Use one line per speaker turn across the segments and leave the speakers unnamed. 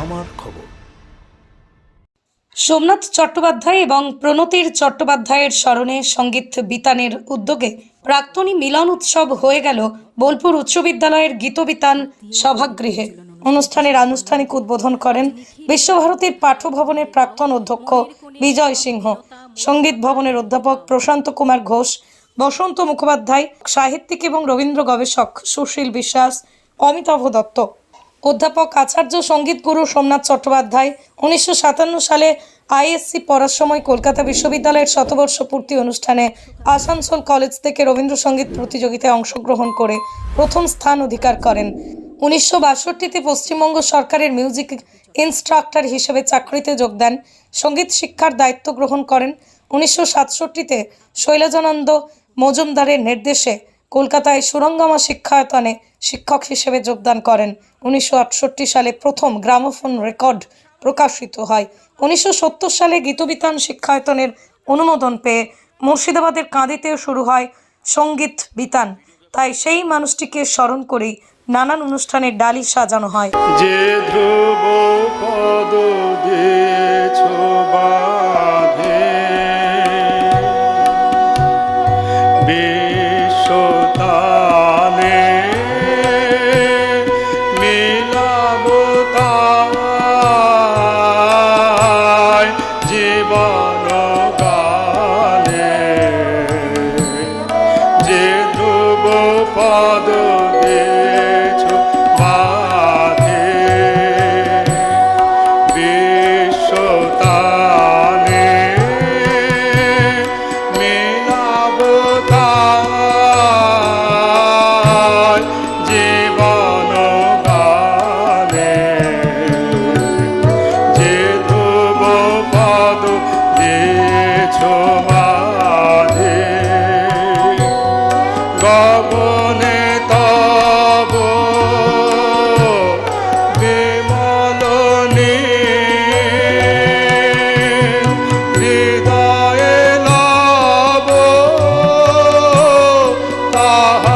আমার খবর।
সোমনাথ চট্টোপাধ্যায় এবং প্রণতির চট্টোপাধ্যায়ের স্মরণে সংগীত বিতানের উদ্যোগে প্রাক্তনী মিলন উৎসব হয়ে গেল বোলপুর উচ্চ বিদ্যালয়ের গীতবিতান সভাগৃহে। অনুষ্ঠানের আনুষ্ঠানিক উদ্বোধন করেন বিশ্বভারতীর পাঠ্যভবনের প্রাক্তন অধ্যক্ষ বিজয় সিংহ, সংগীত ভবনের অধ্যাপক প্রশান্ত কুমার ঘোষ, বসন্ত মুখোপাধ্যায়, সাহিত্যিক এবং রবীন্দ্র গবেষক সুশীল বিশ্বাস, অমিতাভ দত্ত। অধ্যাপক আচার্য সংগীত গুরু সোমনাথ চট্টোপাধ্যায় উনিশশো সাতান্ন সালে আইএসসি পড়ার সময় কলকাতা বিশ্ববিদ্যালয়ের শতবর্ষ পূর্তি অনুষ্ঠানে আসানসোল কলেজ থেকে রবীন্দ্রসঙ্গীত প্রতিযোগিতায় অংশগ্রহণ করে প্রথম স্থান অধিকার করেন। উনিশশো বাষট্টিতে পশ্চিমবঙ্গ সরকারের মিউজিক ইনস্ট্রাক্টর হিসেবে চাকরিতে যোগ দেন, সংগীত শিক্ষার দায়িত্ব গ্রহণ করেন। উনিশশো সাতষট্টিতে শৈলজানন্দ মজুমদারের নির্দেশে কলকাতায় সুরঙ্গামা শিক্ষায়তনে শিক্ষক হিসেবে যোগদান করেন। উনিশশো আটষট্টি সালে প্রথম গ্রামোফোন রেকর্ড প্রকাশিত হয়। উনিশশো সত্তর সালে গীতবিতান শিক্ষায়তনের অনুমোদন পেয়ে মুর্শিদাবাদের কাঁদিতেও শুরু হয় সংগীত বিতান। তাই সেই মানুষটিকে স্মরণ করেই নানান অনুষ্ঠানের ডালি সাজানো হয়।
যে ধ্রুব পদ দিয়েছ বাঁধে
Hare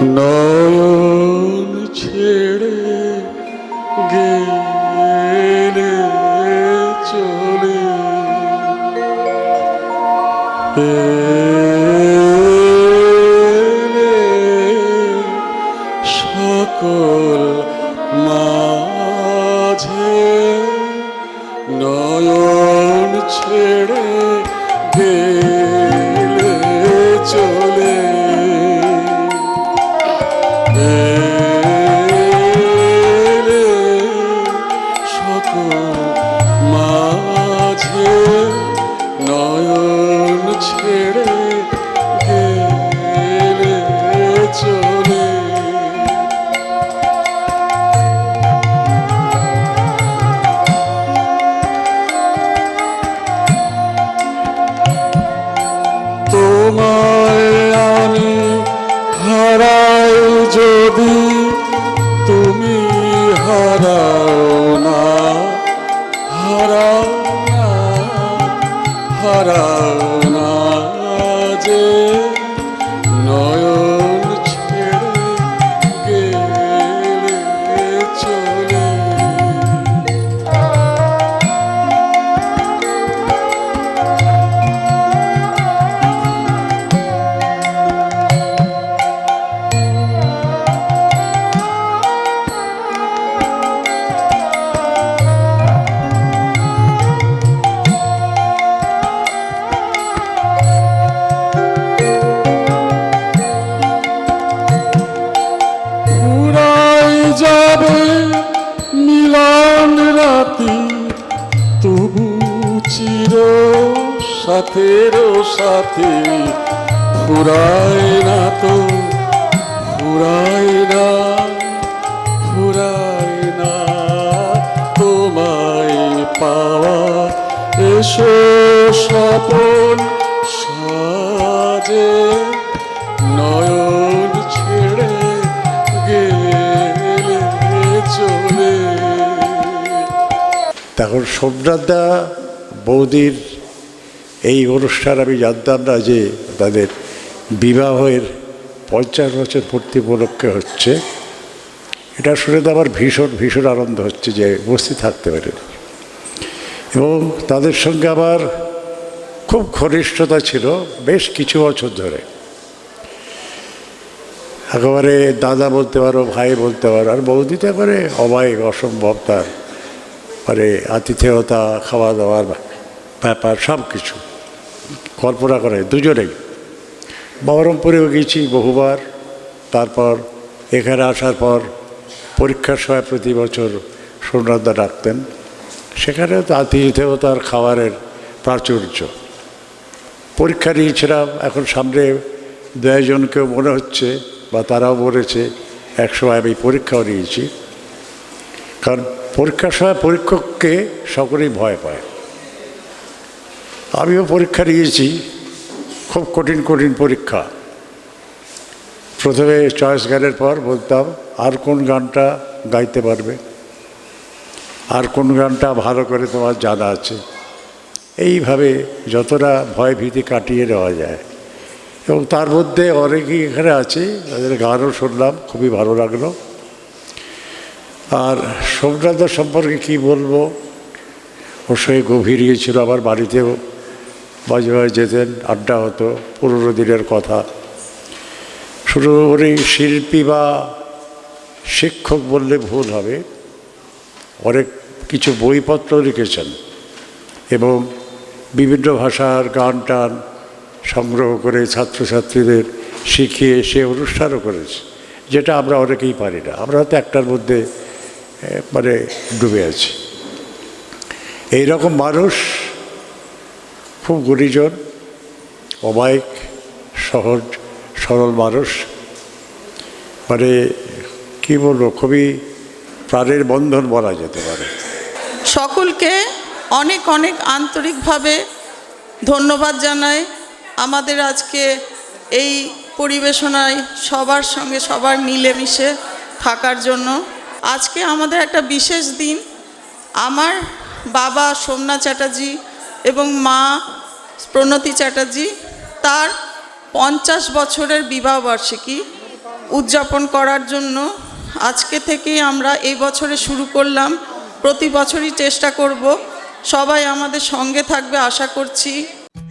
নয়ন ছেড়ে গেলে চলে। সকল মাঝে নয়ন ছেড়ে মাঝে নয়ন ছেড়ে সাথে ফুরাই না তো ফুরাই না ফুরাই না। তোমায় পাওয়া এসো স্বপন সাজে, নয়ন ছেড়ে গেলে চলে।
তখন সোমনাথদা বৌদির এই অনুষ্ঠান আমি জানতাম না যে তাদের বিবাহের পঞ্চাশ বছর পূর্তি উপলক্ষে হচ্ছে। এটা শুনে তো আমার ভীষণ ভীষণ আনন্দ হচ্ছে যে উপস্থিত থাকতে পারে এবং তাদের সঙ্গে আমার খুব ঘনিষ্ঠতা ছিল বেশ কিছু বছর ধরে। একেবারে দাদা বলতে পারো, ভাই বলতে পারো, আর বৌদি তো একেবারে অবায়িক অসম্ভব তার। মানে আতিথেয়তা খাওয়া দাওয়ার ব্যাপার সব কিছু কল্পনা করে দুজনেই। বহরমপুরেও গেছি বহুবার, তারপর এখানে আসার পর পরীক্ষার সময় প্রতি বছর সোমনাথদা ডাকতেন। সেখানে তো আতিথেয়তার খাবারের প্রাচুর্য। পরীক্ষা নিয়েছিলাম, এখন সামনে দু একজনকেও মনে হচ্ছে বা তারাও বলেছে এক সময় আমি পরীক্ষাও নিয়েছি। কারণ পরীক্ষার সময় পরীক্ষককে সকলেই ভয় পায়। আমিও পরীক্ষা নিয়েছি, খুব কঠিন কঠিন পরীক্ষা। প্রথমে চয়েস গানের পর বলতাম, আর কোন গানটা গাইতে পারবে? আর কোন গানটা ভালো করে তোমার জানা আছে? এইভাবে যতটা ভয় ভীতি কাটিয়ে নেওয়া যায়। এবং তার মধ্যে অনেকেই এখানে আছে, তাদের গানও শুনলাম, খুবই ভালো লাগল। আর সোমনাথ সম্পর্কে কি বলব? ওর সঙ্গে গভীর ছিল আমার বাড়িতেও। মাঝে মাঝে যেতেন, আড্ডা হতো, পুরনো দিনের কথা। উনি শিল্পী বা শিক্ষক বললে ভুল হবে। অনেক কিছু বইপত্র লিখেছেন এবং বিভিন্ন ভাষার গান টান সংগ্রহ করে ছাত্রছাত্রীদের শিখিয়ে সে অনুষ্ঠানও করেছে, যেটা আমরা অনেকেই পারি না। আমরা তো একটার মধ্যে মানে ডুবে আছি। এই রকম মানুষ খুব গুণীজন, অমায়িক, সহজ, সরল মানুষ। মানে কী বলব, খুবই প্রাণের বন্ধন বলা যেতে পারে।
সকলকে অনেক অনেক আন্তরিকভাবে ধন্যবাদ জানাই। আমাদের আজকে এই পরিবেশনায় সবার সঙ্গে সবার মিলেমিশে থাকার জন্য। আজকে আমাদের একটা বিশেষ দিন। আমার বাবা সোমনাথ চ্যাটার্জি এবং মা প্রণতি চ্যাটার্জি তার পঞ্চাশ বছরের বিবাহবার্ষিকী উদযাপন করার জন্য আজকে থেকেই আমরা এই বছরে শুরু করলাম। প্রতি বছরই চেষ্টা করব। সবাই আমাদের সঙ্গে থাকবে, আশা করছি।